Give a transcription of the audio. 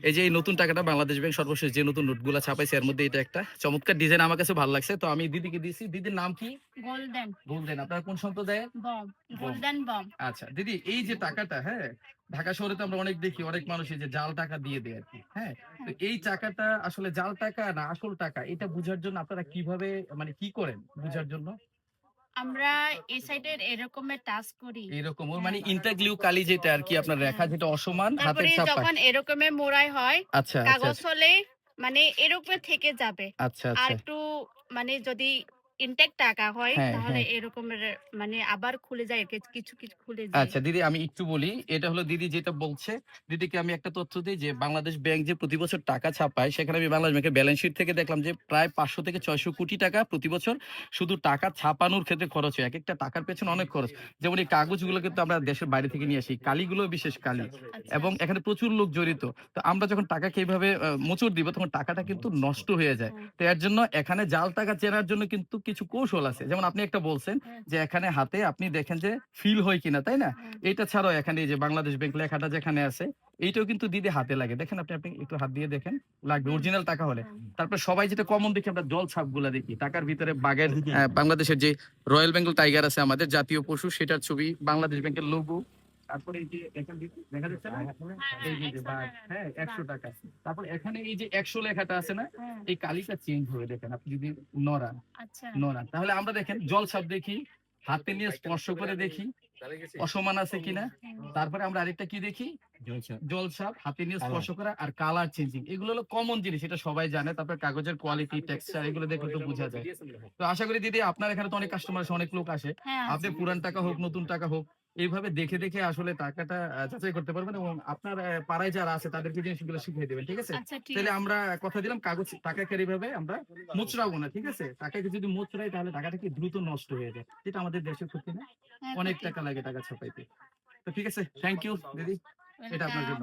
এই যে এই নতুন টাকাটা বাংলাদেশ ব্যাংক সর্বশেষ যে নতুন নোটগুলো ছাপাইছে এর মধ্যে এটা একটা চমৎকার ডিজাইন আমার কাছে ভালো লাগছে। তো আমি দিদিকে দিয়েছি। দিদির নাম কি? গোল্ডেন বললেন আপনার কোন সম্প্রদায়ের? গোল্ডেন বম। আচ্ছা দিদি এই যে টাকাটা হ্যাঁ ঢাকা শহরে তো আমরা অনেক দেখি অনেক মানুষ এই যে জাল টাকা দিয়ে দেয় আর কি হ্যাঁ তো এই টাকাটা আসলে জাল টাকা না আসল টাকা? এটা বুঝার জন্য আপনারা কীভাবে মানে কি করেন বুঝার জন্য? আমরা এই সাইডের এরকমের টাচ করি। এরকম ওর মানে ইন্টারগ্লিউ কালি যেটা আর কি আপনার রেখা যেটা অসমান হাতের তারপরে যখন এরকমের মোড়াই হয় আচ্ছা আচ্ছা কাগজ হলে মানে এরকম থেকে যাবে। আচ্ছা আর আচ্ছা একটু মানে যদি ইনটেক টাকা হয় হ্যাঁ, তাহলে হ্যাঁ। এরকমের মানে আবার খুলে যায় কিছু কিছু খুলে যায়। আচ্ছা দিদি আমি একটু বলি এটা হলো দিদি যেটা বলছে দিদিকে আমি একটা তথ্য দিই যে বাংলাদেশ ব্যাংক যে প্রতি বছর টাকা ছাপায় সেখানে আমি বাংলাদেশ ব্যাংকের ব্যালেন্স শিট থেকে দেখলাম যে প্রায় পাঁচশো থেকে ছয়শো কোটি টাকা প্রতি বছর শুধু টাকা ছাপানোর ক্ষেত্রে খরচ হয়। এক একটা টাকার পেছনে অনেক খরচ। যেমন এই কাগজগুলো কিন্তু আমরা দেশের বাইরে থেকে নিয়ে আসি কালিগুলো বিশেষ কালি। আচ্ছা। এবং এখানে প্রচুর লোক জড়িত। তো আমরা যখন টাকাকে এইভাবে মোচড় দিব তখন টাকাটা কিন্তু নষ্ট হয়ে যায়। তো এর জন্য এখানে জাল টাকা চেনার জন্য কিন্তু কিছু কৌশল আছে। যেমন আপনি একটা বলছেন যে এখানে হাতে আপনি দেখেন যে ফিল হয় কিনা তাই না? এটা ছাড়াও এখানে এই যে বাংলাদেশ ব্যাংক লেখাটা যেখানে আছে এইটাও কিন্তু দিদি হাতে লাগে। দেখেন আপনি আপনি একটু হাত দিয়ে দেখেন লাগবে অরিজিনাল টাকা হলে। তারপর সবাই যেটা কমন দেখি আমরা জল ছাপগুলা দেখি টাকার ভিতরে বাঘের বাংলাদেশের যে রয়্যাল বেঙ্গল টাইগার আছে আমাদের জাতীয় পশু সেটার ছবি বাংলাদেশ ব্যাংকের লোগো তারপরে এই যে এখান দেখা যাচ্ছে না? এই যে যে হ্যাঁ একশো টাকা। তারপর এখানে এই যে একশো লেখাটা আছে না এই কালিটা চেঞ্জ হয়ে দেখেন আপনি যদি নড়ান আচ্ছা। নড়ান তাহলে আমরা দেখেন জল ছাপ দেখি হাতে নিয়ে স্পর্শ করে দেখি অসমান আছে কিনা। তারপরে আমরা আরেকটা কি দেখি? জল ছাপ। হাতে নিয়ে স্পর্শ করা আর কালার চেঞ্জিং এগুলো হলো কমন জিনিস এটা সবাই জানে। তারপর কাগজের কোয়ালিটি টেক্সচার এগুলো দেখে তো বোঝা যায়। তো আশা করি দিদি আপনার এখানে তো অনেক কাস্টমার আছে অনেক লোক আসে। হ্যাঁ আপনি পুরান টাকা হোক নতুন টাকা হোক এইভাবে দেখে দেখে আসলে টাকাটা যাচাই করতে পারবেন এবং আপনার পাড়ায় যারা আছে তাদেরকে জিনিসগুলো শিখিয়ে দেবেন ঠিক আছে? আচ্ছা তাহলে আমরা কথা দিলাম কাগজ টাকাকে এইভাবে আমরা মুচড়াবো না ঠিক আছে? টাকাকে যদি মুচড়াই তাহলে টাকাটা কি দ্রুত নষ্ট হয়ে যায়? যেটা আমাদের দেশের ক্ষতি না। হ্যাঁ, অনেক টাকা লাগে টাকা ছাপাইতে। তো ঠিক আছে? থ্যাংক ইউ দিদি। এটা আপনার জন্য।